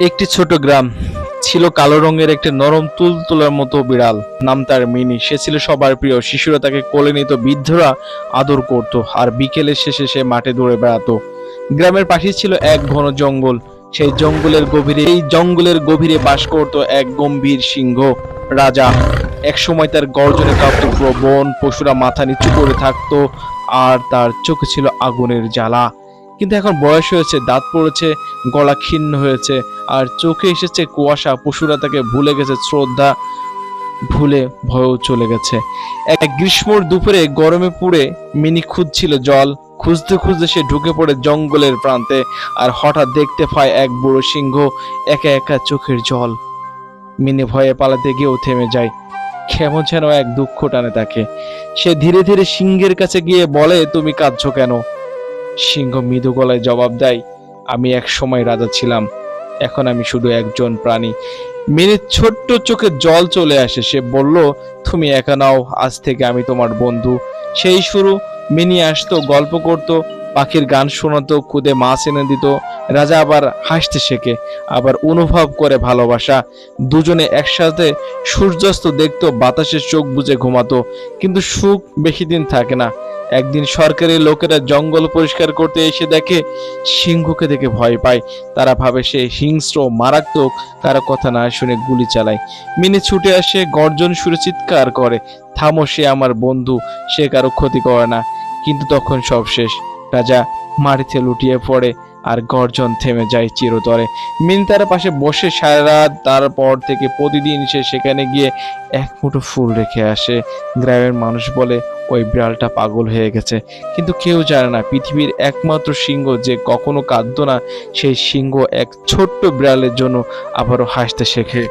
একটি ছোট গ্রাম। ছিল কালো রঙের একটি নরম তুলতুলার মতো বিড়াল। নাম তার মিনি। সে ছিল সবার প্রিয়। শিশুরা তাকে কোলে নিত, বৃদ্ধরা আদর করত, আর বিকেলের শেষে সে মাঠে দৌড়ে বেড়াতো। গ্রামের পাশেই ছিল এক ঘন জঙ্গল। সেই জঙ্গলের গভীরে, এই জঙ্গলের গভীরে বাস করত এক গম্ভীর সিংহ। রাজা এক সময় তার গর্জনে কাঁপত বন পশুরা মাথা নিচু করে থাকতো, আর তার চোখে ছিল আগুনের জ্বালা। কিন্তু এখন বয়স হয়েছে, দাঁত পড়েছে, গলা ক্ষীণ হয়েছে, আর চোখে এসেছে কুয়াশা, পশুরা তাকে ভুলে গেছে, শ্রদ্ধা ভুলে ভয়ও চলে গেছে। এক গ্রীষ্মর দুপুরে গরমে পুড়ে মিনি খুঁজছিল জল, খুঁজতে খুঁজতে সে ঢুকে পড়ে জঙ্গলের প্রান্তে, আর হঠাৎ দেখতে পায় এক বুড়ো সিংহ একা একা চোখের জল। মিনি ভয়ে পালাতে গিয়েও থেমে যায়, কেমন যেন এক দুঃখ টানে তাকে। সে ধীরে ধীরে সিংহের কাছে গিয়ে বলে, তুমি কাঁদছো কেন? সিংহ মৃদু গলায় জবাব দেয়, আমি এক সময় রাজা ছিলাম, এখন আমি শুধু একজন প্রাণী। মিনির ছোট্ট চোখে জল চলে আসে, সে বলল, তুমি একা নাও, আজ থেকে আমি তোমার বন্ধু। সেই শুরু, মিনি আসতো, গল্প করত পাখির গান শোনাতো, খুদে মাছ এনে দিত। রাজা আবার হাসতে শেখে, আবার অনুভব করে ভালোবাসা। দুজনে একসাথে সূর্যাস্ত দেখতো বাতাসের চোখ বুজে ঘুমাতো। কিন্তু সুখ বেশি দিন থাকে না। একদিন সরকারি লোকেরা জঙ্গল পরিষ্কার করতে এসে দেখে, সিংহকে দেখে ভয় পায়। তারা ভাবে সে হিংস্র, মারাত্মক তারা কথা না শুনে গুলি চালায়। মিনি ছুটে আসে, গর্জন সুরে চিৎকার করে, থামো, সে আমার বন্ধু, সে কারও ক্ষতি করে না। কিন্তু তখন সব শেষ। রাজা মাটিতে লুটিয়ে পড়ে আর গর্জন থেমে যায় চিরতরে। মিন তার পাশে বসে সারা রাত, তারপর থেকে প্রতিদিন সে সেখানে গিয়ে এক মুঠো ফুল রেখে আসে। গ্রামের মানুষ বলে, ওই বিড়ালটা পাগল হয়ে গেছে। কিন্তু কেউ জানে না, পৃথিবীর একমাত্র সিংহ যে কখনো কাঁদতো না, সেই সিংহ এক ছোট্ট বিড়ালের জন্য আবারও হাসতে শেখে।